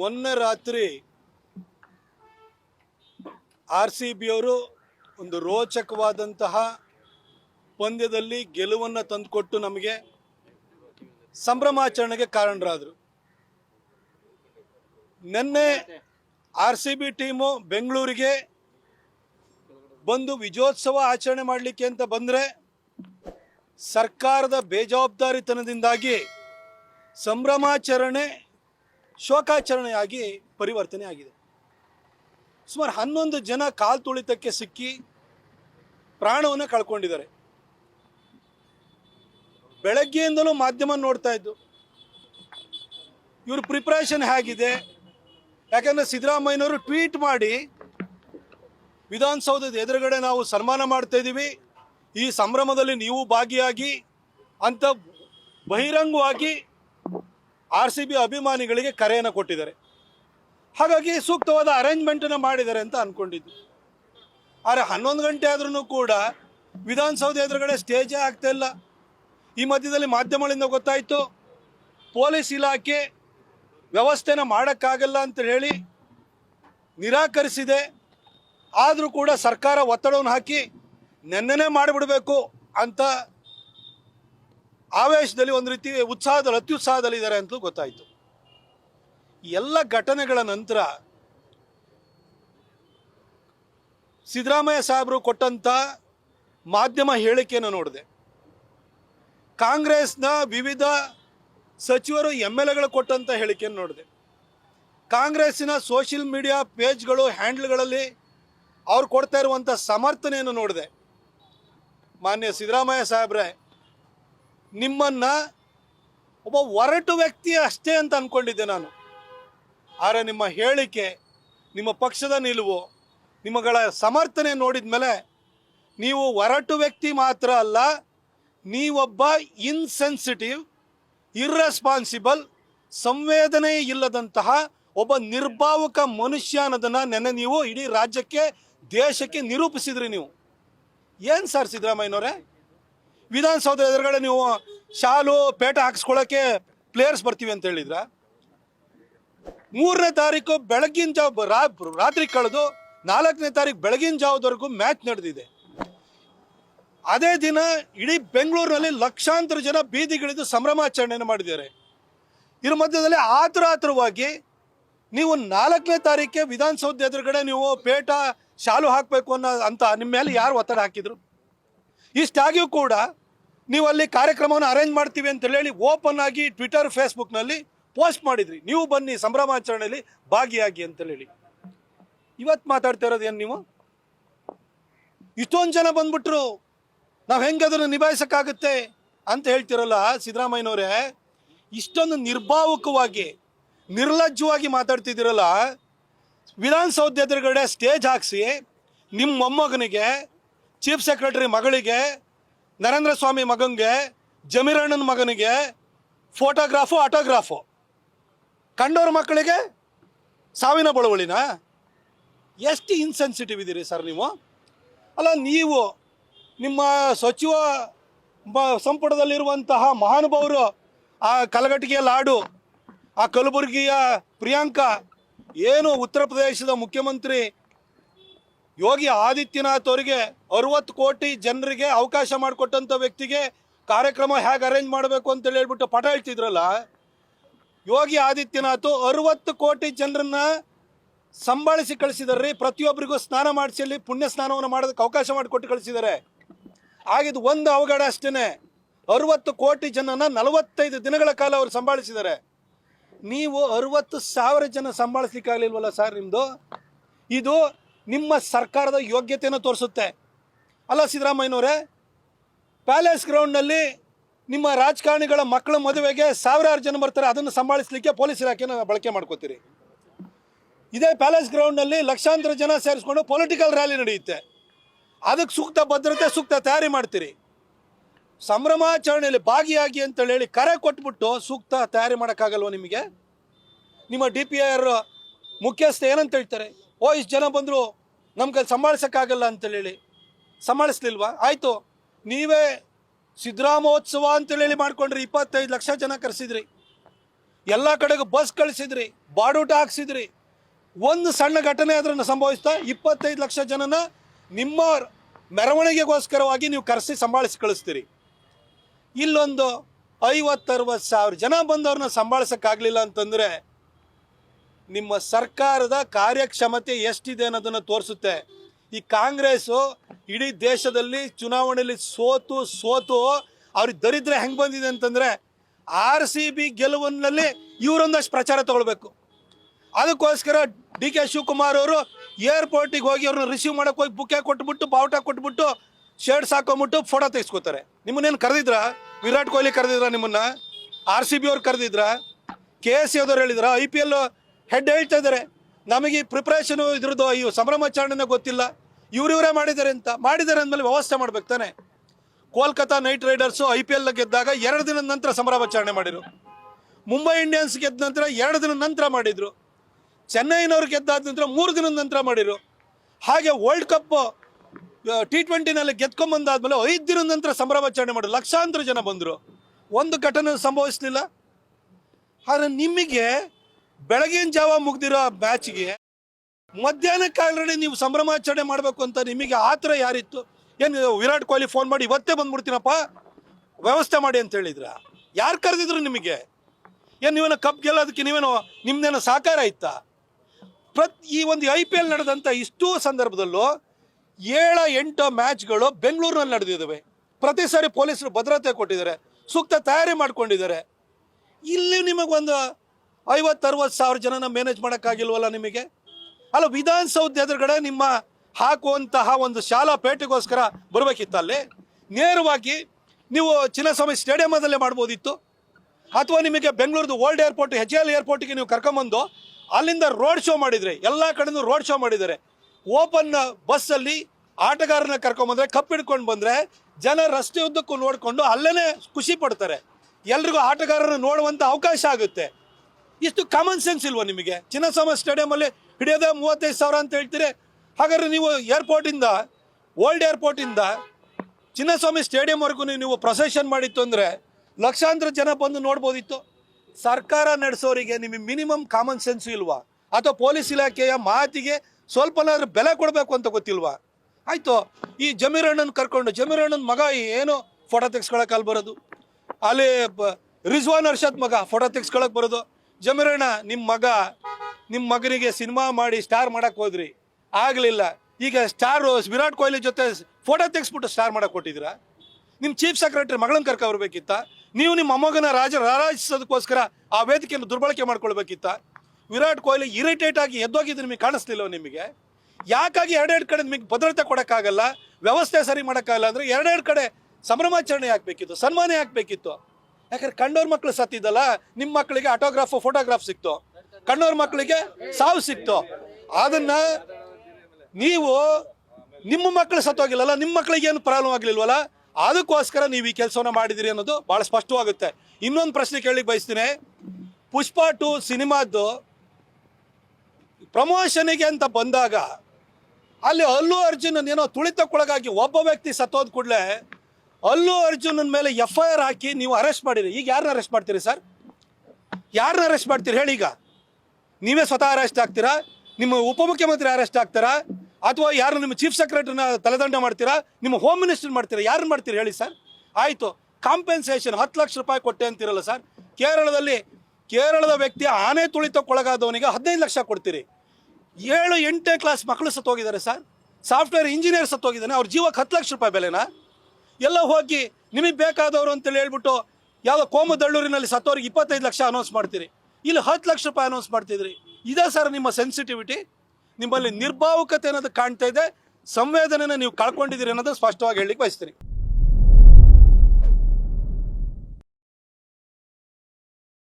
ಮೊನ್ನೆ ರಾತ್ರಿ R C B ಅವರು ಒಂದು ರೋಚಕವಾದಂತಹ ಪಂದ್ಯದಲ್ಲಿ ಗೆಲುವನ್ನು ತಂದುಕೊಟ್ಟು ನಮಗೆ ಸಂಭ್ರಮಾಚರಣೆಗೆ ಕಾರಣರಾದರು. ನಿನ್ನೆ ಆರ್ ಸಿ ಬಿ ಟೀಮು ಬೆಂಗಳೂರಿಗೆ ಬಂದು ವಿಜಯೋತ್ಸವ ಆಚರಣೆ ಮಾಡಲಿಕ್ಕೆ ಅಂತ ಬಂದರೆ ಸರ್ಕಾರದ ಬೇಜವಾಬ್ದಾರಿತನದಿಂದಾಗಿ ಸಂಭ್ರಮಾಚರಣೆ ಶೋಕಾಚರಣೆಯಾಗಿ ಪರಿವರ್ತನೆ ಆಗಿದೆ ಸುಮಾರು ಹನ್ನೊಂದು ಜನ ಕಾಲ್ ತುಳಿತಕ್ಕೆ ಸಿಕ್ಕಿ ಪ್ರಾಣವನ್ನು ಕಳ್ಕೊಂಡಿದ್ದಾರೆ. ಬೆಳಗ್ಗೆಯಿಂದಲೂ ಮಾಧ್ಯಮ ನೋಡ್ತಾ ಇದ್ದು, ಇವ್ರ ಪ್ರಿಪ್ರೇಷನ್ ಹೇಗಿದೆ? ಯಾಕಂದರೆ ಸಿದ್ದರಾಮಯ್ಯನವರು ಟ್ವೀಟ್ ಮಾಡಿ, ವಿಧಾನಸೌಧದ ಎದುರುಗಡೆ ನಾವು ಸನ್ಮಾನ ಮಾಡ್ತಾ ಇದ್ದೀವಿ, ಈ ಸಂಭ್ರಮದಲ್ಲಿ ನೀವು ಭಾಗಿಯಾಗಿ, ಅಂತ ಬಹಿರಂಗವಾಗಿ ಆರ್ ಸಿ ಬಿ ಅಭಿಮಾನಿಗಳಿಗೆ ಕರೆಯನ್ನು ಕೊಟ್ಟಿದ್ದಾರೆ. ಹಾಗಾಗಿ ಸೂಕ್ತವಾದ ಅರೇಂಜ್ಮೆಂಟನ್ನು ಮಾಡಿದ್ದಾರೆ ಅಂತ ಅಂದ್ಕೊಂಡಿದ್ದು ಆದರೆ ಹನ್ನೊಂದು ಗಂಟೆ ಆದ್ರೂ ಕೂಡ ವಿಧಾನಸೌಧ ಎದುರುಗಡೆ ಸ್ಟೇಜೇ ಆಗ್ತಾ ಇಲ್ಲ. ಈ ಮಧ್ಯದಲ್ಲಿ ಮಾಧ್ಯಮಗಳಿಂದ ಗೊತ್ತಾಯಿತು, ಪೊಲೀಸ್ ಇಲಾಖೆ ವ್ಯವಸ್ಥೆನ ಮಾಡೋಕ್ಕಾಗಲ್ಲ ಅಂತ ಹೇಳಿ ನಿರಾಕರಿಸಿದೆ. ಆದರೂ ಕೂಡ ಸರ್ಕಾರ ಒತ್ತಡವನ್ನು ಹಾಕಿ, ನೆನ್ನೆನೇ ಮಾಡಿಬಿಡಬೇಕು ಅಂತ ಆವೇಶದಲ್ಲಿ ಒಂದು ರೀತಿ ಉತ್ಸಾಹದಲ್ಲಿ, ಅತ್ಯುತ್ಸಾಹದಲ್ಲಿ ಇದ್ದಾರೆ ಅಂತಲೂ ಗೊತ್ತಾಯಿತು. ಎಲ್ಲ ಘಟನೆಗಳ ನಂತರ ಸಿದ್ದರಾಮಯ್ಯ ಸಾಹೇಬರು ಕೊಟ್ಟಂಥ ಮಾಧ್ಯಮ ಹೇಳಿಕೆಯನ್ನು ನೋಡಿದೆ. ಕಾಂಗ್ರೆಸ್ನ ವಿವಿಧ ಸಚಿವರು ಎಂ ಎಲ್ ಎಗಳು ಕೊಟ್ಟಂಥ ಹೇಳಿಕೆಯನ್ನು ನೋಡಿದೆ. ಕಾಂಗ್ರೆಸ್ಸಿನ ಸೋಷಿಯಲ್ ಮೀಡಿಯಾ ಪೇಜ್ಗಳು, ಹ್ಯಾಂಡ್ಲ್ಗಳಲ್ಲಿ ಅವ್ರು ಕೊಡ್ತಾ ಇರುವಂಥ ಸಮರ್ಥನೆಯನ್ನು ನೋಡಿದೆ. ಮಾನ್ಯ ಸಿದ್ದರಾಮಯ್ಯ ಸಾಹೇಬ್ರೆ ನಿಮ್ಮನ್ನು ಒಬ್ಬ ಒರಟು ವ್ಯಕ್ತಿ ಅಷ್ಟೇ ಅಂತ ಅಂದ್ಕೊಂಡಿದ್ದೆ ನಾನು. ಆದರೆ ನಿಮ್ಮ ಹೇಳಿಕೆ, ನಿಮ್ಮ ಪಕ್ಷದ ನಿಲುವು, ನಿಮ್ಮಗಳ ಸಮರ್ಥನೆ ನೋಡಿದ ಮೇಲೆ ನೀವು ಒರಟು ವ್ಯಕ್ತಿ ಮಾತ್ರ ಅಲ್ಲ, ನೀವೊಬ್ಬ ಇನ್ಸೆನ್ಸಿಟಿವ್ ಇರ್ರೆಸ್ಪಾನ್ಸಿಬಲ್ ಸಂವೇದನೆ ಇಲ್ಲದಂತಹ ಒಬ್ಬ ನಿರ್ಭಾವಕ ಮನುಷ್ಯ ಅನ್ನೋದನ್ನು ನೆನ್ನೆ ನೀವು ಇಡೀ ರಾಜ್ಯಕ್ಕೆ, ದೇಶಕ್ಕೆ ನಿರೂಪಿಸಿದ್ರಿ ನೀವು. ಏನು ಸರ್ ಸಿದ್ದರಾಮಯ್ಯನವರೇ? ವಿಧಾನಸೌಧ ಎದುರುಗಡೆ ನೀವು ಶಾಲು, ಪೇಟ ಹಾಕಿಸ್ಕೊಳ್ಳೋಕ್ಕೆ ಪ್ಲೇಯರ್ಸ್ ಬರ್ತೀವಿ ಅಂತ ಹೇಳಿದ್ರ. ಮೂರನೇ ತಾರೀಕು ಬೆಳಗಿನ ಜಾವ ರಾತ್ರಿ ಕಳೆದು ನಾಲ್ಕನೇ ತಾರೀಕು ಬೆಳಗಿನ ಜಾವದವರೆಗೂ ಮ್ಯಾಚ್ ನಡೆದಿದೆ. ಅದೇ ದಿನ ಇಡೀ ಬೆಂಗಳೂರಿನಲ್ಲಿ ಲಕ್ಷಾಂತರ ಜನ ಬೀದಿಗಿಳಿದು ಸಂಭ್ರಮಾಚರಣೆಯನ್ನು ಮಾಡಿದ್ದಾರೆ. ಇದ್ರ ಮಧ್ಯದಲ್ಲಿ ಆತುರ ಆತುರವಾಗಿ ನೀವು ನಾಲ್ಕನೇ ತಾರೀಕೆ ವಿಧಾನಸೌಧ ಎದುರುಗಡೆ ನೀವು ಪೇಟ, ಶಾಲು ಹಾಕಬೇಕು ಅನ್ನೋ ಅಂತ ನಿಮ್ಮ ಮೇಲೆ ಯಾರು ಒತ್ತಡ ಹಾಕಿದ್ರು? ಇಷ್ಟಾಗಿಯೂ ಕೂಡ ನೀವು ಅಲ್ಲಿ ಕಾರ್ಯಕ್ರಮವನ್ನು ಅರೇಂಜ್ ಮಾಡ್ತೀವಿ ಅಂತ ಹೇಳಿ ಓಪನ್ ಆಗಿ ಟ್ವಿಟರ್ ಫೇಸ್ಬುಕ್ನಲ್ಲಿ ಪೋಸ್ಟ್ ಮಾಡಿದ್ರಿ. ನೀವು ಬನ್ನಿ ಸಂಭ್ರಮಾಚರಣೆಯಲ್ಲಿ ಭಾಗಿಯಾಗಿ ಅಂತ ಹೇಳಿ. ಇವತ್ತು ಮಾತಾಡ್ತಾ ಇರೋದು ಏನು ನೀವು? ಇಷ್ಟೊಂದು ಜನ ಬಂದ್ಬಿಟ್ರು. ನಾವು ಹೆಂಗೆ ಅದನ್ನು ನಿಭಾಯಿಸೋಕ್ಕಾಗುತ್ತೆ ಅಂತ ಹೇಳ್ತಿರಲ್ಲ ಸಿದ್ದರಾಮಯ್ಯನವರೇ. ಇಷ್ಟೊಂದು ನಿರ್ಭಾವಕವಾಗಿ, ನಿರ್ಲಜ್ಜವಾಗಿ ಮಾತಾಡ್ತಿದ್ದೀರಲ್ಲ. ವಿಧಾನಸೌಧ ಎದುರುಗಡೆ ಸ್ಟೇಜ್ ಹಾಕಿಸಿ ನಿಮ್ಮ ಮೊಮ್ಮಗನಿಗೆ ಚೀಫ್ ಸೆಕ್ರೆಟರಿ ಮಗಳಿಗೆ ನರೇಂದ್ರ ಸ್ವಾಮಿ ಮಗನಿಗೆ ಜಮೀರಣ್ಣನ ಮಗನಿಗೆ ಫೋಟೋಗ್ರಾಫು ಆಟೋಗ್ರಾಫು ಕಂಡವ್ರ ಮಕ್ಕಳಿಗೆ ಸಾವಿನ ಬಳುವಳಿನ? ಎಷ್ಟು ಇನ್ಸೆನ್ಸಿಟಿವ್ ಇದ್ದೀರಿ ಸರ್ ನೀವು? ಅಲ್ಲ, ನೀವು ನಿಮ್ಮ ಸಚಿವ ಸಂಪುಟದಲ್ಲಿರುವಂತಹ ಮಹಾನುಭಾವರು ಆ ಕಲಘಟಗಿಯ ಲಾಡು, ಆ ಕಲಬುರಗಿಯ ಪ್ರಿಯಾಂಕಾ, ಏನು ಉತ್ತರ ಪ್ರದೇಶದ ಮುಖ್ಯಮಂತ್ರಿ ಯೋಗಿ ಆದಿತ್ಯನಾಥ್ ಅವರಿಗೆ ಅರವತ್ತು ಕೋಟಿ ಜನರಿಗೆ ಅವಕಾಶ ಮಾಡಿಕೊಟ್ಟಂಥ ವ್ಯಕ್ತಿಗೆ ಕಾರ್ಯಕ್ರಮ ಹೇಗೆ ಅರೇಂಜ್ ಮಾಡಬೇಕು ಅಂತ ಹೇಳ್ಬಿಟ್ಟು ಪಠ ಹೇಳ್ತಿದ್ರಲ್ಲ, ಯೋಗಿ ಆದಿತ್ಯನಾಥ್ ಅರವತ್ತು ಕೋಟಿ ಜನರನ್ನ ಸಂಭಾಳಿಸಿ ಕಳಿಸಿದಾರೆ ಪ್ರತಿಯೊಬ್ಬರಿಗೂ ಸ್ನಾನ ಮಾಡಿಸಿ ಅಲ್ಲಿ ಪುಣ್ಯ ಸ್ನಾನವನ್ನು ಮಾಡೋದಕ್ಕೆ ಅವಕಾಶ ಮಾಡಿಕೊಟ್ಟು ಕಳಿಸಿದ್ದಾರೆ ಆಗಿದ್ದು ಒಂದು ಅವಘಡ ಅಷ್ಟೇ ಅರವತ್ತು ಕೋಟಿ ಜನನ ನಲವತ್ತೈದು ದಿನಗಳ ಕಾಲ ಅವರು ಸಂಭಾಳಿಸಿದ್ದಾರೆ ನೀವು ಅರವತ್ತು ಸಾವಿರ ಜನ ಸಂಭಾಳಿಸ್ಲಿಕ್ಕಾಗಲಿಲ್ವಲ್ಲ ಸರ್ ನಿಮ್ಮದು ಇದು ನಿಮ್ಮ ಸರ್ಕಾರದ ಯೋಗ್ಯತೆಯನ್ನು ತೋರಿಸುತ್ತೆ. ಅಲ್ಲ ಸಿದ್ದರಾಮಯ್ಯನವರೇ, ಪ್ಯಾಲೇಸ್ ಗ್ರೌಂಡ್ನಲ್ಲಿ ನಿಮ್ಮ ರಾಜಕಾರಣಿಗಳ ಮಕ್ಕಳ ಮದುವೆಗೆ ಸಾವಿರಾರು ಜನ ಬರ್ತಾರೆ, ಅದನ್ನು ಸಂಭಾಳಿಸಲಿಕ್ಕೆ ಪೊಲೀಸ್ ಇಲಾಖೆನ ಬಳಕೆ ಮಾಡ್ಕೋತೀರಿ. ಇದೇ ಪ್ಯಾಲೇಸ್ ಗ್ರೌಂಡ್ನಲ್ಲಿ ಲಕ್ಷಾಂತರ ಜನ ಸೇರಿಸ್ಕೊಂಡು ಪೊಲಿಟಿಕಲ್ ರ್ಯಾಲಿ ನಡೆಯುತ್ತೆ. ಅದಕ್ಕೆ ಸೂಕ್ತ ಭದ್ರತೆ, ಸೂಕ್ತ ತಯಾರಿ ಮಾಡ್ತೀರಿ. ಸಂಭ್ರಮಾಚರಣೆಯಲ್ಲಿ ಭಾಗಿಯಾಗಿ ಅಂತೇಳಿ ಹೇಳಿ ಕರೆ ಕೊಟ್ಬಿಟ್ಟು ಸೂಕ್ತ ತಯಾರಿ ಮಾಡೋಕ್ಕಾಗಲ್ವ ನಿಮಗೆ? ನಿಮ್ಮ ಡಿ ಪಿ ಆರ್ ಮುಖ್ಯಸ್ಥ ಏನಂತ ಹೇಳ್ತಾರೆ? ಓ, ಇಷ್ಟು ಜನ ಬಂದರು ನಮ್ಮ ಕೈ ಸಂಭಾಳಿಸೋಕ್ಕಾಗಲ್ಲ ಅಂತೇಳಿ. ಸಂಭಾಳಿಸ್ಲಿಲ್ವಾ? ಆಯಿತು. ನೀವೇ ಸಿದ್ದರಾಮೋತ್ಸವ ಅಂತೇಳಿ ಮಾಡ್ಕೊಂಡ್ರಿ. ಇಪ್ಪತ್ತೈದು ಲಕ್ಷ ಜನ ಕರೆಸಿದ್ರಿ. ಎಲ್ಲ ಕಡೆಗೂ ಬಸ್ ಕಳಿಸಿದ್ರಿ. ಬಾಡೂಟ ಹಾಕ್ಸಿದ್ರಿ. ಒಂದು ಸಣ್ಣ ಘಟನೆ ಅದನ್ನು ಸಂಭವಿಸ್ತಾ ಇಪ್ಪತ್ತೈದು ಲಕ್ಷ ಜನನ ನಿಮ್ಮ ಮೆರವಣಿಗೆಗೋಸ್ಕರವಾಗಿ ನೀವು ಕರೆಸಿ ಸಂಭಾಳಿಸಿ ಕಳಿಸ್ತೀರಿ. ಇಲ್ಲೊಂದು ಐವತ್ತರವತ್ತು ಸಾವಿರ ಜನ ಬಂದವ್ರನ್ನ ಸಂಭಾಳಿಸೋಕ್ಕಾಗಲಿಲ್ಲ ಅಂತಂದರೆ ನಿಮ್ಮ ಸರ್ಕಾರದ ಕಾರ್ಯಕ್ಷಮತೆ ಎಷ್ಟಿದೆ ಅನ್ನೋದನ್ನು ತೋರಿಸುತ್ತೆ. ಈ ಕಾಂಗ್ರೆಸ್ಸು ಇಡೀ ದೇಶದಲ್ಲಿ ಚುನಾವಣೆಯಲ್ಲಿ ಸೋತು ಸೋತು, ಅವ್ರಿಗೆ ದರಿದ್ರ ಹೆಂಗೆ ಬಂದಿದೆ ಅಂತಂದರೆ ಆರ್ ಸಿ ಬಿ ಗೆಲುವಿನಲ್ಲಿ ಇವರೊಂದಷ್ಟು ಪ್ರಚಾರ ತಗೊಳ್ಬೇಕು. ಅದಕ್ಕೋಸ್ಕರ ಡಿ ಕೆ ಶಿವಕುಮಾರ್ ಅವರು ಏರ್ಪೋರ್ಟಿಗೆ ಹೋಗಿ ಅವ್ರನ್ನ ರಿಸೀವ್ ಮಾಡಕ್ಕೆ ಹೋಗಿ ಬುಕ್ಕೆ ಕೊಟ್ಬಿಟ್ಟು, ಬಾವುಟ ಕೊಟ್ಬಿಟ್ಟು ಶರ್ಟ್ಸ್ ಹಾಕೊಂಬಿಟ್ಟು ಫೋಟೋ ತೆಗೆಸ್ಕೋತಾರೆ. ನಿಮ್ಮನ್ನೇನು ಕರೆದಿದ್ರ? ವಿರಾಟ್ ಕೊಹ್ಲಿ ಕರೆದಿದ್ರ ನಿಮ್ಮನ್ನ? ಆರ್ ಸಿ ಬಿ ಅವ್ರು ಕರೆದಿದ್ರ? ಕೆ ಎಸ್ ಸಿ ಅವ್ರು ಹೇಳಿದ್ರ? ಐ ಪಿ ಎಲ್ ಹೆಡ್ ಹೇಳ್ತಾ ಇದ್ದಾರೆ, ನಮಗೆ ಈ ಪ್ರಿಪ್ರೇಷನು ಇದ್ರದ್ದು ಈ ಸಂಭ್ರಮಾಚರಣೆನೇ ಗೊತ್ತಿಲ್ಲ, ಇವ್ರು ಇವರೇ ಮಾಡಿದ್ದಾರೆ ಅಂತ. ಮಾಡಿದ್ದಾರೆ ಅಂದಮೇಲೆ ವ್ಯವಸ್ಥೆ ಮಾಡ್ಬೇಕು ತಾನೆ. Kolkata Knight Riders I P L ಗೆದ್ದಾಗ ಎರಡು ದಿನದ ನಂತರ ಸಂಭ್ರಮಾಚರಣೆ ಮಾಡಿದರು. ಮುಂಬೈ ಇಂಡಿಯನ್ಸ್ ಗೆದ್ದ ನಂತರ ಎರಡು ದಿನದ ನಂತರ ಮಾಡಿದರು. ಚೆನ್ನೈನವ್ರು ಗೆದ್ದಾದ ನಂತರ ಮೂರು ದಿನದ ನಂತರ ಮಾಡಿದರು. ಹಾಗೆ ವರ್ಲ್ಡ್ ಕಪ್ ಟಿ ಟ್ವೆಂಟಿನಲ್ಲಿ ಗೆದ್ಕೊಂಬಂದಾದ್ಮೇಲೆ ಐದು ದಿನದ ನಂತರ ಸಂಭ್ರಮಾಚರಣೆ ಮಾಡಿದ್ರು. ಲಕ್ಷಾಂತರ ಜನ ಬಂದರು. ಒಂದು ಘಟನೆ ಸಂಭವಿಸಲಿಲ್ಲ. ಆದರೆ ನಿಮಗೆ ಬೆಳಗಿನ ಜಾವ ಮುಗ್ದಿರೋ ಮ್ಯಾಚ್ಗೆ ಮಧ್ಯಾಹ್ನ ಆಲ್ರೆಡಿ ನೀವು ಸಂಭ್ರಮಾಚರಣೆ ಮಾಡಬೇಕು ಅಂತ ನಿಮಗೆ ಆತರ ಯಾರಿತ್ತು? ಏನು ವಿರಾಟ್ ಕೊಹ್ಲಿ ಫೋನ್ ಮಾಡಿ ಇವತ್ತೇ ಬಂದ್ಬಿಡ್ತೀನಪ್ಪ? ವ್ಯವಸ್ಥೆ ಮಾಡಿ ಅಂತ ಹೇಳಿದ್ರ? ಯಾರು ಕರೆದಿದ್ರು ನಿಮಗೆ? ಏನು ನೀವೇನೋ ಕಪ್ ಗೆಲ್ಲೋದಕ್ಕೆ ನೀವೇನೋ ನಿಮ್ದೇನೋ ಸಹಕಾರ ಇತ್ತಾ? ಪ್ರತ್ ಈ ಒಂದು ಐ ಪಿ ಎಲ್ ನಡೆದಂಥ ಇಷ್ಟೂ ಸಂದರ್ಭದಲ್ಲೂ ಏಳ ಎಂಟು ಮ್ಯಾಚ್ಗಳು ಬೆಂಗಳೂರಿನಲ್ಲಿ ನಡೆದಿದ್ದಾವೆ. ಪ್ರತಿ ಸಾರಿ ಪೊಲೀಸರು ಭದ್ರತೆ ಕೊಟ್ಟಿದ್ದಾರೆ. ಸೂಕ್ತ ತಯಾರಿ ಮಾಡ್ಕೊಂಡಿದ್ದಾರೆ. ಇಲ್ಲಿ ನಿಮಗೊಂದು ಐವತ್ತು ಅರವತ್ತು ಸಾವಿರ ಜನನ ಮ್ಯಾನೇಜ್ ಮಾಡೋಕ್ಕಾಗಿಲ್ವಲ್ಲ ನಿಮಗೆ? ಅಲ್ಲ ವಿಧಾನಸೌಧ ಎದುರುಗಡೆ ನಿಮ್ಮ ಹಾಕುವಂತಹ ಒಂದು ಶಾಲಾ ಪೇಟೆಗೋಸ್ಕರ ಬರಬೇಕಿತ್ತು ಅಲ್ಲಿ ನೇರವಾಗಿ ನೀವು ಚಿನ್ನಸ್ವಾಮಿ ಸ್ಟೇಡಿಯಮದಲ್ಲೇ ಮಾಡ್ಬೋದಿತ್ತು? ಅಥವಾ ನಿಮಗೆ ಬೆಂಗಳೂರದು ಓಲ್ಡ್ ಏರ್ಪೋರ್ಟ್ ಹೆಚ್ ಎಲ್ ಏರ್ಪೋರ್ಟಿಗೆ ನೀವು ಕರ್ಕೊಂಬಂದು ಅಲ್ಲಿಂದ ರೋಡ್ ಶೋ ಮಾಡಿದರೆ, ಎಲ್ಲ ಕಡೆನೂ ರೋಡ್ ಶೋ ಮಾಡಿದ್ದಾರೆ ಓಪನ್ ಬಸ್ಸಲ್ಲಿ ಆಟಗಾರನ ಕರ್ಕೊಂಬಂದ್ರೆ ಕಪ್ಪಿಡ್ಕೊಂಡು ಬಂದರೆ, ಜನ ರಸ್ತೆ ಉದ್ದಕ್ಕೂ ನೋಡಿಕೊಂಡು ಅಲ್ಲೇ ಖುಷಿ ಪಡ್ತಾರೆ. ಎಲ್ರಿಗೂ ಆಟಗಾರರನ್ನು ನೋಡುವಂಥ ಅವಕಾಶ ಆಗುತ್ತೆ. ಇಷ್ಟು ಕಾಮನ್ ಸೆನ್ಸ್ ಇಲ್ವಾ ನಿಮಗೆ? ಚಿನ್ನಸ್ವಾಮಿ ಸ್ಟೇಡಿಯಮಲ್ಲಿ ಹಿಡಿಯೋದೇ ಮೂವತ್ತೈದು ಸಾವಿರ ಅಂತ ಹೇಳ್ತೀರಿ. ಹಾಗಾದ್ರೆ ನೀವು ಏರ್ಪೋರ್ಟಿಂದ ಓಲ್ಡ್ ಏರ್ಪೋರ್ಟಿಂದ ಚಿನ್ನಸ್ವಾಮಿ ಸ್ಟೇಡಿಯಂವರೆಗೂ ನೀವು ಪ್ರೊಸೆಷನ್ ಮಾಡಿತ್ತು ಅಂದರೆ ಲಕ್ಷಾಂತರ ಜನ ಬಂದು ನೋಡ್ಬೋದಿತ್ತು. ಸರ್ಕಾರ ನಡೆಸೋರಿಗೆ ನಿಮಗೆ ಮಿನಿಮಮ್ ಕಾಮನ್ ಸೆನ್ಸ್ ಇಲ್ವಾ? ಅಥವಾ ಪೊಲೀಸ್ ಇಲಾಖೆಯ ಮಾತಿಗೆ ಸ್ವಲ್ಪನಾದ್ರೂ ಬೆಲೆ ಕೊಡಬೇಕು ಅಂತ ಗೊತ್ತಿಲ್ವಾ? ಆಯಿತು, ಈ ಜಮೀರಣ್ಣನ ಕರ್ಕೊಂಡು ಜಮೀರಣ್ಣನ ಮಗ ಏನು ಫೋಟೋ ತೆಗೆಸ್ಕೊಳಕ್ಕೆ ಅಲ್ಲಿ ಬರೋದು? ಅಲ್ಲಿ ರಿಜ್ವಾನ್ ಅರ್ಷದ್ ಮಗ ಫೋಟೋ ತೆಗೆಸ್ಕೊಳಕ್ಕೆ ಬರೋದು. ಜಮೀರಣ್ಣ ನಿಮ್ಮ ಮಗ ನಿಮ್ಮ ಮಗನಿಗೆ ಸಿನಿಮಾ ಮಾಡಿ ಸ್ಟಾರ್ ಮಾಡಕ್ಕೆ ಹೋದ್ರಿ. ಆಗಲಿಲ್ಲ. ಈಗ ಸ್ಟಾರು ವಿರಾಟ್ ಕೊಹ್ಲಿ ಜೊತೆ ಫೋಟೋ ತೆಗೆಸ್ಬಿಟ್ಟು ಸ್ಟಾರ್ ಮಾಡಕ್ಕೆ ಕೊಟ್ಟಿದ್ದೀರಾ? ನಿಮ್ಮ ಚೀಫ್ ಸೆಕ್ರೆಟರಿ ಮಗಳನ್ನ ಕರ್ಕ ಬರ್ಬೇಕಿತ್ತ? ನೀವು ನಿಮ್ಮ ಮೊಮ್ಮಗನ ರಾಜ ರಾರಾಜಿಸೋದಕ್ಕೋಸ್ಕರ ಆ ವೇದಿಕೆಯನ್ನು ದುರ್ಬಳಕೆ ಮಾಡ್ಕೊಳ್ಬೇಕಿತ್ತ? ವಿರಾಟ್ ಕೊಹ್ಲಿ ಇರಿಟೇಟ್ ಆಗಿ ಎದ್ದೋಗಿದ್ದು ನಿಮಗೆ ಕಾಣಿಸ್ಲಿಲ್ಲ ನಿಮಗೆ? ಯಾಕಾಗಿ ಎರಡೆರಡು ಕಡೆ ನಿಮಗೆ ಭದ್ರತೆ ಕೊಡೋಕ್ಕಾಗಲ್ಲ, ವ್ಯವಸ್ಥೆ ಸರಿ ಮಾಡೋಕ್ಕಾಗಲ್ಲ ಅಂದರೆ ಎರಡೆರಡು ಕಡೆ ಸಂಭ್ರಮಾಚರಣೆ ಆಗಬೇಕಿತ್ತು, ಸನ್ಮಾನ ಹಾಕ್ಬೇಕಿತ್ತು ಯಾಕಂದ್ರೆ ಕಂಡೋರ್ ಮಕ್ಕಳು ಸತ್ತಿದ್ದಲ್ಲ ನಿಮ್ಮ ಮಕ್ಕಳಿಗೆ ಆಟೋಗ್ರಾಫ್ ಫೋಟೋಗ್ರಾಫ್ ಸಿಕ್ತು. ಕಣ್ಣೋರ್ ಮಕ್ಕಳಿಗೆ ಸಾವು ಸಿಕ್ತು. ಅದನ್ನ ನೀವು ನಿಮ್ಮ ಮಕ್ಕಳು ಸತ್ತೋಗಿಲ್ಲಲ್ಲ ನಿಮ್ಮ ಮಕ್ಕಳಿಗೆ ಏನು ಪ್ರಾಬ್ಲಮ್ ಆಗಲಿಲ್ವಲ್ಲ, ಅದಕ್ಕೋಸ್ಕರ ನೀವು ಈ ಕೆಲಸವನ್ನ ಮಾಡಿದಿರಿ ಅನ್ನೋದು ಭಾಳ ಸ್ಪಷ್ಟವಾಗುತ್ತೆ. ಇನ್ನೊಂದು ಪ್ರಶ್ನೆ ಕೇಳಿ ಬಯಸ್ತೀನಿ. ಪುಷ್ಪ ಟು ಸಿನಿಮಾದ್ದು ಪ್ರಮೋಷನಿಗೆ ಅಂತ ಬಂದಾಗ, ಅಲ್ಲಿ ಅಲ್ಲು ಅರ್ಜುನ್ ಏನೋ ತುಳಿತಕ್ಕೊಳಗಾಗಿ ಒಬ್ಬ ವ್ಯಕ್ತಿ ಸತ್ತೋದ್ ಕೂಡಲೇ ಅಲ್ಲು ಅರ್ಜುನನ್ ಮೇಲೆ ಎಫ್ ಐ ಆರ್ ಹಾಕಿ ನೀವು ಅರೆಸ್ಟ್ ಮಾಡಿರಿ. ಈಗ ಯಾರನ್ನ ಅರೆಸ್ಟ್ ಮಾಡ್ತೀರಿ ಸರ್? ಯಾರನ್ನ ಅರೆಸ್ಟ್ ಮಾಡ್ತೀರಿ? ಹೇಳಿ ಈಗ. ನೀವೇ ಸ್ವತಃ ಅರೆಸ್ಟ್ ಆಗ್ತೀರಾ? ನಿಮ್ಮ ಉಪಮುಖ್ಯಮಂತ್ರಿ ಅರೆಸ್ಟ್ ಆಗ್ತಾರಾ? ಅಥವಾ ಯಾರು ನಿಮ್ಮ ಚೀಫ್ ಸೆಕ್ರೆಟರಿನ ತಲೆದಂಡ ಮಾಡ್ತೀರಾ? ನಿಮ್ಮ ಹೋಮ್ ಮಿನಿಸ್ಟರ್ ಮಾಡ್ತೀರಾ? ಯಾರನ್ನ ಮಾಡ್ತೀರಿ ಹೇಳಿ ಸರ್? ಆಯಿತು. ಕಾಂಪೆನ್ಸೇಷನ್ ಹತ್ತು ಲಕ್ಷ ರೂಪಾಯಿ ಕೊಟ್ಟೆ ಅಂತಿರಲ್ಲ ಸರ್? ಕೇರಳದಲ್ಲಿ, ಕೇರಳದ ವ್ಯಕ್ತಿ ಆನೆ ತುಳಿತಕ್ಕೊಳಗಾದವನಿಗೆ ಹದಿನೈದು ಲಕ್ಷ ಕೊಡ್ತೀರಿ. ಏಳು ಎಂಟನೇ ಕ್ಲಾಸ್ ಮಕ್ಕಳು ಸತ್ತೋಗಿದ್ದಾರೆ ಸರ್. ಸಾಫ್ಟ್ವೇರ್ ಇಂಜಿನಿಯರ್ ಸತ್ತೋಗಿದ್ದಾನೆ. ಅವ್ರ ಜೀವಕ್ಕೆ ಹತ್ತು ಲಕ್ಷ ರೂಪಾಯಿ ಬೆಲೆನಾ? ಎಲ್ಲ ಹೋಗಿ ನಿಮಗೆ ಬೇಕಾದವರು ಅಂತೇಳಿ ಹೇಳ್ಬಿಟ್ಟು ಯಾವ ಕೋಮದಳ್ಳೂರಿನಲ್ಲಿ ಸತ್ತೋರಿಗೆ ಇಪ್ಪತ್ತೈದು ಲಕ್ಷ ಅನೌನ್ಸ್ ಮಾಡ್ತೀರಿ. ಇಲ್ಲಿ ಹತ್ತು ಲಕ್ಷ ರೂಪಾಯಿ ಅನೌನ್ಸ್ ಮಾಡ್ತಿದ್ರಿ. ಇದೇ ಸರ್ ನಿಮ್ಮ ಸೆನ್ಸಿಟಿವಿಟಿ ನಿಮ್ಮಲ್ಲಿ ನಿರ್ಭಾವುಕತೆ ಅನ್ನೋದು ಕಾಣ್ತಾ ಇದೆ. ಸಂವೇದನೆನ ನೀವು ಕಳ್ಕೊಂಡಿದ್ದೀರಿ ಅನ್ನೋದು ಸ್ಪಷ್ಟವಾಗಿ ಹೇಳಲಿಕ್ಕೆ ಬಯಸ್ತೀನಿ.